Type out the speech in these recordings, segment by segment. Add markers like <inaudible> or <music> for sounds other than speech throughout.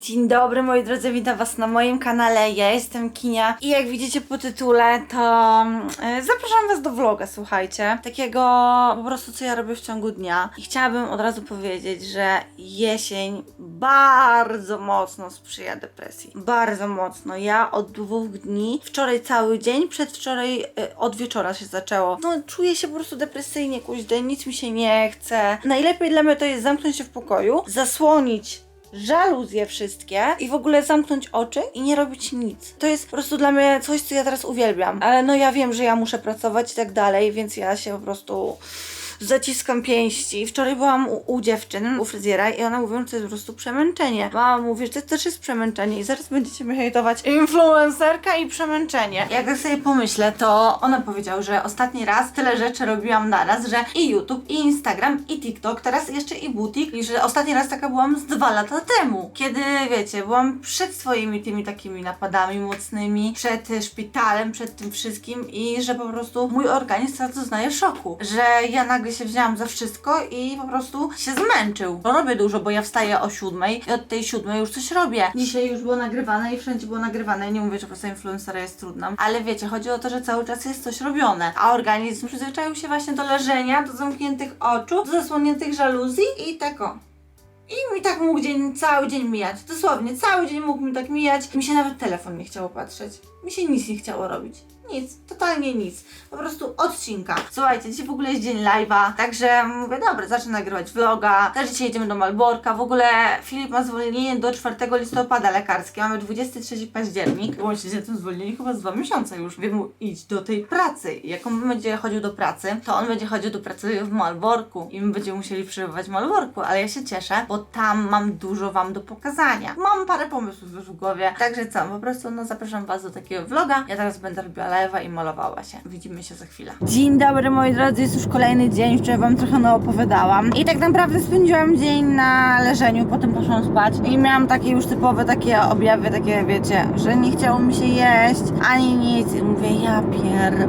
Dzień dobry moi drodzy, witam was na moim kanale, ja jestem Kinia i jak widzicie po tytule to e, zapraszam was do vloga, słuchajcie, takiego po prostu co ja robię w ciągu dnia. I chciałabym od razu powiedzieć, że jesień bardzo mocno sprzyja depresji, bardzo mocno, ja od dwóch dni, wczoraj cały dzień, przedwczoraj e, od wieczora się zaczęło, no czuję się po prostu depresyjnie, kuźdę, nic mi się nie chce, najlepiej dla mnie to jest zamknąć się w pokoju, zasłonić żaluzje wszystkie i w ogóle zamknąć oczy i nie robić nic. To jest po prostu dla mnie coś, co ja teraz uwielbiam. Ale no ja wiem, że ja muszę pracować i tak dalej, więc ja się po prostu zaciskam pięści. Wczoraj byłam u, u dziewczyn, u fryzjera i ona mówią, że to jest po prostu przemęczenie. Mama mówi, że to też jest przemęczenie i zaraz będziecie mnie hejtować influencerka i przemęczenie. Jak sobie pomyślę, to ona powiedziała, że ostatni raz tyle rzeczy robiłam naraz, że i YouTube, i Instagram, i TikTok, teraz jeszcze i butik i że ostatni raz taka byłam z dwa lata temu. Kiedy, wiecie, byłam przed swoimi tymi takimi napadami mocnymi, przed szpitalem, przed tym wszystkim i że po prostu mój organizm teraz doznaje szoku, że ja nagle się wzięłam za wszystko i po prostu się zmęczył. Bo robię dużo, bo ja wstaję o siódmej i od tej siódmej już coś robię. Dzisiaj już było nagrywane i wszędzie było nagrywane. Nie mówię, że praca influencera jest trudna, ale wiecie, chodzi o to, że cały czas jest coś robione, a organizm przyzwyczaił się właśnie do leżenia, do zamkniętych oczu, do zasłoniętych żaluzji i tak o. I mi tak mógł dzień, cały dzień mijać. Dosłownie, cały dzień mógł mi tak mijać. Mi się nawet telefon nie chciało patrzeć. Mi się nic nie chciało robić. Nic, totalnie nic. Po prostu odcinka. Słuchajcie, dzisiaj w ogóle jest dzień live'a, także mówię, dobra, zacznę nagrywać vloga. Też dzisiaj jedziemy do Malborka. W ogóle Filip ma zwolnienie do 4 listopada lekarskie. Mamy 23 październik. On siedzi na tym zwolnieniu chyba z dwa miesiące już. Wiem idź do tej pracy. Jak on będzie chodził do pracy, to on będzie chodził do pracy w Malborku i my będziemy musieli przebywać w Malborku, ale ja się cieszę, bo tam mam dużo Wam do pokazania. Mam parę pomysłów w głowie, także co, po prostu no zapraszam Was do takiego vloga. Ja teraz będę robiła live'a i malowała się. Widzimy się za chwilę. Dzień dobry moi drodzy, jest już kolejny dzień, wczoraj Wam trochę naopowiadałam. I tak naprawdę spędziłam dzień na leżeniu, potem poszłam spać i miałam takie już typowe takie objawy, takie wiecie, że nie chciało mi się jeść, ani nic. I mówię, ja pier...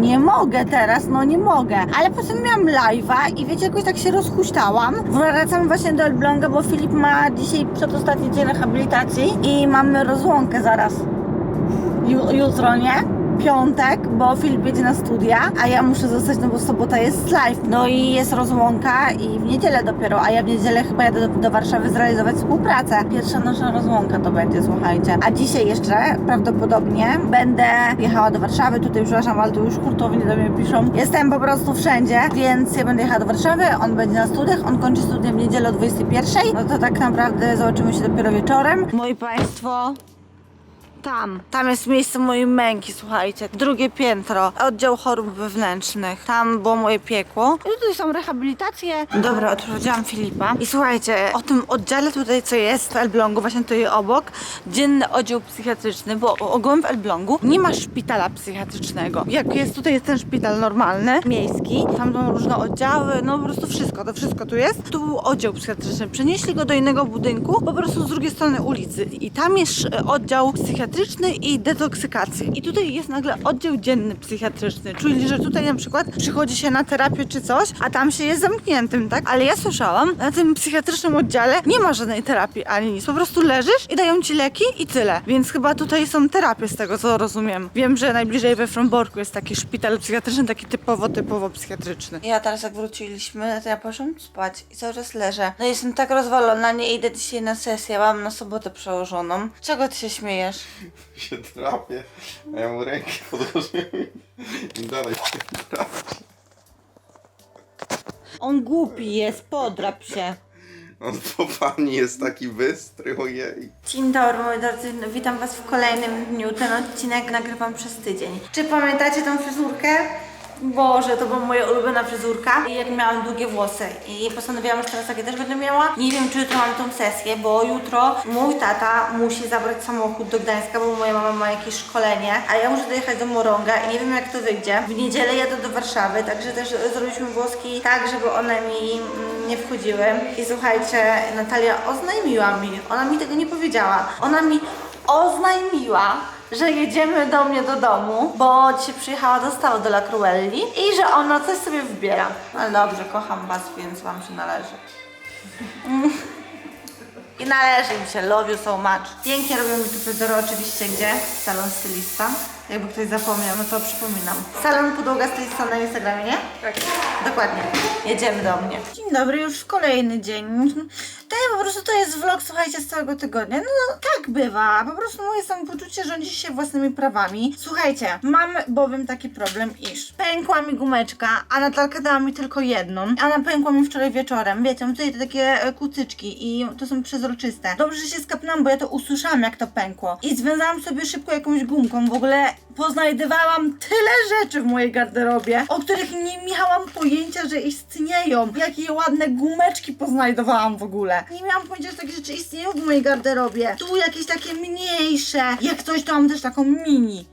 Nie mogę teraz, no nie mogę. Ale potem miałam live'a i wiecie, jakoś tak się rozhuśtałam. Wracam właśnie do Elbląga, bo Filip ma dzisiaj przedostatni dzień rehabilitacji i mamy rozłąkę zaraz. Ju, jutro, nie? Piątek, bo Filip jedzie na studia, a ja muszę zostać, no bo sobota jest live. No i jest rozłąka i w niedzielę dopiero, a ja w niedzielę chyba jadę do, do Warszawy zrealizować współpracę. Pierwsza nasza rozłąka to będzie, słuchajcie. A dzisiaj jeszcze prawdopodobnie będę jechała do Warszawy, tutaj przepraszam, ale tu już hurtownie do mnie piszą. Jestem po prostu wszędzie, więc ja będę jechała do Warszawy, on będzie na studiach, on kończy studia w niedzielę o 21. No to tak naprawdę zobaczymy się dopiero wieczorem. Moi Państwo, tam. Tam jest miejsce mojej męki, słuchajcie. Drugie piętro. Oddział chorób wewnętrznych. Tam było moje piekło. I tutaj są rehabilitacje. Dobra, odprowadziłam Filipa. I słuchajcie, o tym oddziale tutaj, co jest w Elblągu, właśnie tutaj obok, dzienny oddział psychiatryczny, bo ogółem w Elblągu nie ma szpitala psychiatrycznego. Jak jest tutaj jest ten szpital normalny, miejski, tam są różne oddziały, no po prostu wszystko, to wszystko tu jest. Tu był oddział psychiatryczny. Przenieśli go do innego budynku, po prostu z drugiej strony ulicy. I tam jest e, oddział psychiatryczny i detoksykację. I tutaj jest nagle oddział dzienny psychiatryczny. Czyli, że tutaj na przykład przychodzi się na terapię czy coś, a tam się jest zamkniętym, tak? Ale ja słyszałam, na tym psychiatrycznym oddziale nie ma żadnej terapii ani nic. Po prostu leżysz i dają ci leki i tyle. Więc chyba tutaj są terapie z tego, co rozumiem. Wiem, że najbliżej we Fromborku jest taki szpital psychiatryczny, taki typowo, typowo psychiatryczny. Ja teraz jak wróciliśmy, to ja poszłam spać i cały czas leżę. No jestem tak rozwalona, nie idę dzisiaj na sesję, mam na sobotę przełożoną. Czego ty się śmiejesz? <laughs> się trafię, a ja mu rękę <laughs> podłożyłem i dalej się trafię. On głupi jest, podrap się. On po pani jest taki bystry, ojej. Dzień dobry moi drodzy, No, witam was w kolejnym dniu. Ten odcinek nagrywam przez tydzień. Czy pamiętacie tą fryzurkę? Boże, to była moja ulubiona fryzurka i jak miałam długie włosy i postanowiłam, że teraz takie też będę miała. Nie wiem, czy jutro mam tą sesję, bo jutro mój tata musi zabrać samochód do Gdańska, bo moja mama ma jakieś szkolenie, a ja muszę dojechać do Morąga i nie wiem jak to wyjdzie. W niedzielę jadę do Warszawy, także też zrobiliśmy włoski tak, żeby one mi nie wchodziły. I słuchajcie, Natalia oznajmiła mi, ona mi tego nie powiedziała, ona mi oznajmiła, że jedziemy do mnie do domu, bo dzisiaj przyjechała do stawu do La Cruelli i że ona coś sobie wybiera. Ale dobrze, kocham was, więc wam się należy. <laughs> I należy im się, love you so much. Pięknie robią mi tu fryzurę oczywiście, gdzie? Salon stylista. Jakby ktoś zapomniał, no to przypominam. Salon podłoga stylista na Instagramie, nie? Tak. Dokładnie. Jedziemy do mnie. Dzień dobry, już kolejny dzień. To ja po prostu to jest vlog, słuchajcie, z całego tygodnia. No tak bywa. Po prostu moje samopoczucie rządzi się własnymi prawami. Słuchajcie, mam bowiem taki problem, iż pękła mi gumeczka, a Natalka dała mi tylko jedną. Ona pękła mi wczoraj wieczorem. Wiecie, mam tutaj te takie e, kucyczki i to są przezroczyste. Dobrze, że się skapnęłam, bo ja to usłyszałam, jak to pękło. I związałam sobie szybko jakąś gumką. W ogóle poznajdywałam tyle rzeczy w mojej garderobie, o których nie miałam pojęcia, że istnieją. Jakie ładne gumeczki poznajdowałam w ogóle. Nie miałam pojęcia, że takie rzeczy istnieją w mojej garderobie. Tu jakieś takie mniejsze. Jak coś, to mam też taką mini.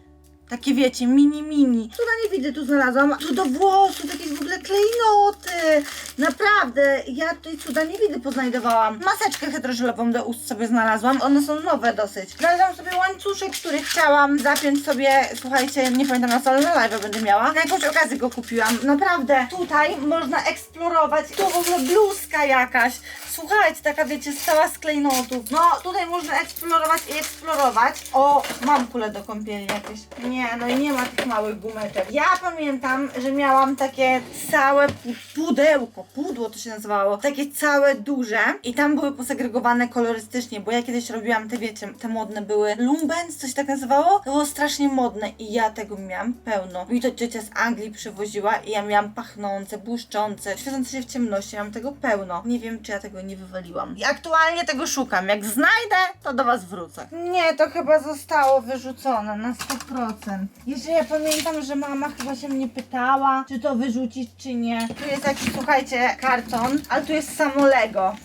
Takie wiecie, mini, mini. Cuda nie widzę, tu znalazłam. Tu do włosów, jakieś w ogóle klejnoty. Naprawdę, ja tutaj cuda nie widzę, poznajdowałam. Maseczkę hydrożelową do ust sobie znalazłam. One są nowe dosyć. Znalazłam sobie łańcuszek, który chciałam zapiąć sobie, słuchajcie, nie pamiętam na co, ale na live będę miała. Na jakąś okazję go kupiłam. Naprawdę, tutaj można eksplorować. Tu w ogóle bluzka jakaś. Słuchajcie, taka wiecie, cała z klejnotów. No, tutaj można eksplorować i eksplorować. O, mam kulę do kąpieli jakieś. Nie, no i nie ma tych małych gumeczek. Ja pamiętam, że miałam takie całe pu- pudełko, pudło to się nazywało, takie całe duże i tam były posegregowane kolorystycznie, bo ja kiedyś robiłam te, wiecie, te modne były Lumbens, coś tak nazywało? To było strasznie modne i ja tego miałam pełno. Mi to ciocia z Anglii przywoziła i ja miałam pachnące, błyszczące, świecące się w ciemności, miałam tego pełno. Nie wiem, czy ja tego nie wywaliłam. I aktualnie tego szukam. Jak znajdę, to do was wrócę. Nie, to chyba zostało wyrzucone na 100%. Jeszcze ja pamiętam, że mama chyba się mnie pytała, czy to wyrzucić, czy nie. Tu jest jakiś, słuchajcie, karton, ale tu jest samo Lego.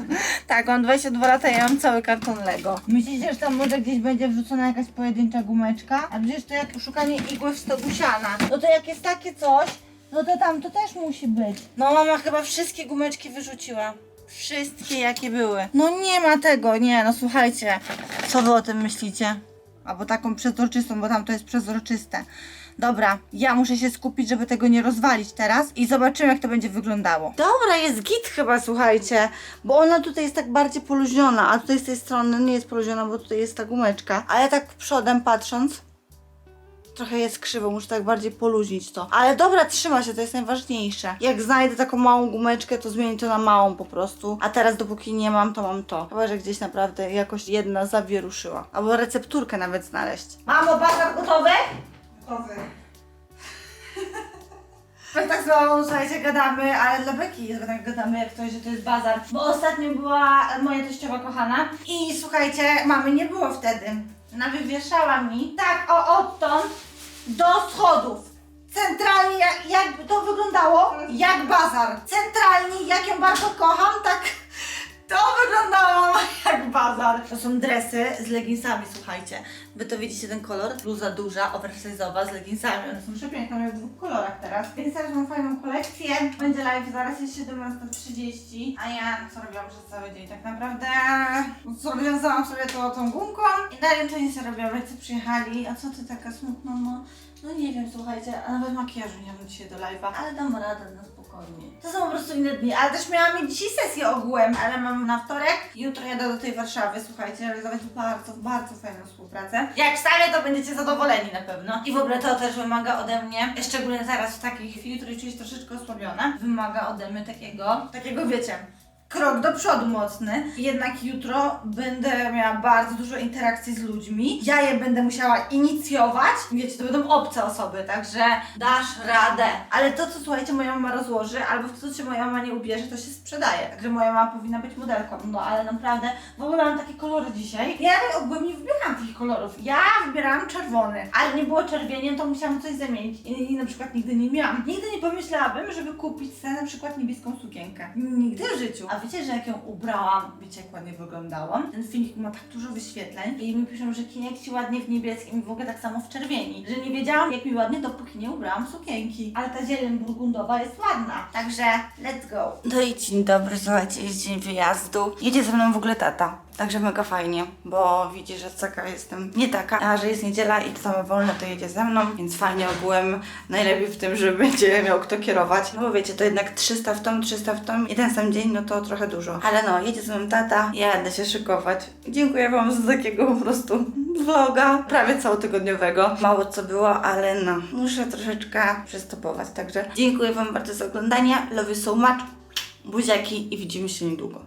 <laughs> Tak, mam 22 lata, ja mam cały karton Lego. Myślicie, że tam może gdzieś będzie wrzucona jakaś pojedyncza gumeczka? A przecież to jak szukanie igły w stogu siana. No to jak jest takie coś, no to tam to też musi być. No mama chyba wszystkie gumeczki wyrzuciła. Wszystkie jakie były. No nie ma tego, nie, no słuchajcie. Co wy o tym myślicie? Albo taką przezroczystą, bo tam to jest przezroczyste. Dobra, ja muszę się skupić, żeby tego nie rozwalić teraz i zobaczymy, jak to będzie wyglądało. Dobra, jest git chyba, słuchajcie, bo ona tutaj jest tak bardziej poluźniona, a tutaj z tej strony nie jest poluźniona, bo tutaj jest ta gumeczka. A ja tak przodem patrząc, trochę jest krzywo, muszę tak bardziej poluźnić to. Ale dobra, trzyma się, to jest najważniejsze. Jak znajdę taką małą gumeczkę, to zmienię to na małą po prostu. A teraz dopóki nie mam, to mam to. Chyba, że gdzieś naprawdę jakoś jedna zawieruszyła. Albo recepturkę nawet znaleźć. Mamo, bazar gotowy? Gotowy. <laughs> My tak z mamą, słuchajcie, gadamy, ale dla Beki jest tak gadamy, jak ktoś, że to jest bazar. Bo ostatnio była moja teściowa kochana i słuchajcie, mamy nie było wtedy. Ona wywieszała mi tak o odtąd do schodów. Centralnie, jak, jakby to wyglądało, jak bazar. Centralnie, jak ją bardzo kocham, tak to wyglądało jak bazar. To są dresy z leginsami, słuchajcie. Wy to widzicie ten kolor? Bluza duża, oversize'owa z leginsami. One są przepiękne, mamy w dwóch kolorach teraz. Więc teraz mam fajną kolekcję. Będzie live zaraz jest 17.30. A ja co robiłam przez cały dzień tak naprawdę? Rozwiązałam sobie to tą gumką i dalej to nie sobie robiłam. Rodzice przyjechali. A co ty taka smutna, no? No nie wiem, słuchajcie, a nawet makijażu nie mam dzisiaj do live'a, ale dam radę na spokojnie. To są po prostu inne dni, ale też miałam mieć dzisiaj sesję ogółem, ale mam na wtorek. Jutro jadę do tej Warszawy, słuchajcie, realizować bardzo, bardzo fajną współpracę. Jak wstawię, to będziecie zadowoleni na pewno. I w ogóle to też wymaga ode mnie, szczególnie teraz w takiej chwili, której czuję się troszeczkę osłabiona, wymaga ode mnie takiego, takiego wiecie, krok do przodu mocny. Jednak jutro będę miała bardzo dużo interakcji z ludźmi. Ja je będę musiała inicjować. Wiecie, to będą obce osoby, także dasz radę. Ale to, co słuchajcie, moja mama rozłoży, albo w to, co się moja mama nie ubierze, to się sprzedaje. Także moja mama powinna być modelką. No ale naprawdę, w ogóle mam takie kolory dzisiaj. Ja ogólnie nie wybierałam tych kolorów. Ja wybierałam czerwony, ale nie było czerwieniem, to musiałam coś zamienić. I, i na przykład nigdy nie miałam. Nigdy nie pomyślałabym, żeby kupić sobie na przykład niebieską sukienkę. Nigdy w życiu. A wiecie, że jak ją ubrałam, wiecie jak ładnie wyglądałam? Ten filmik ma tak dużo wyświetleń i mi piszą, że Kinia, jak ci ładnie w niebieskim i w ogóle tak samo w czerwieni. Że nie wiedziałam jak mi ładnie, dopóki nie ubrałam sukienki. Ale ta zieleń burgundowa jest ładna. Także let's go. No i dzień dobry, słuchajcie, jest dzień wyjazdu. Jedzie ze mną w ogóle tata. Także mega fajnie, bo widzi, że taka jestem nie taka, a że jest niedziela i to ma wolno, to jedzie ze mną, więc fajnie ogółem najlepiej w tym, że będzie miał kto kierować. No bo wiecie, to jednak 300 w tą, 300 w tą, jeden sam dzień, no to trochę dużo. Ale no, jedzie ze mną tata, ja będę się szykować. Dziękuję Wam za takiego po prostu vloga, prawie całotygodniowego. Mało co było, ale no, muszę troszeczkę przystopować. Także dziękuję Wam bardzo za oglądanie. Love you so much. Buziaki i widzimy się niedługo.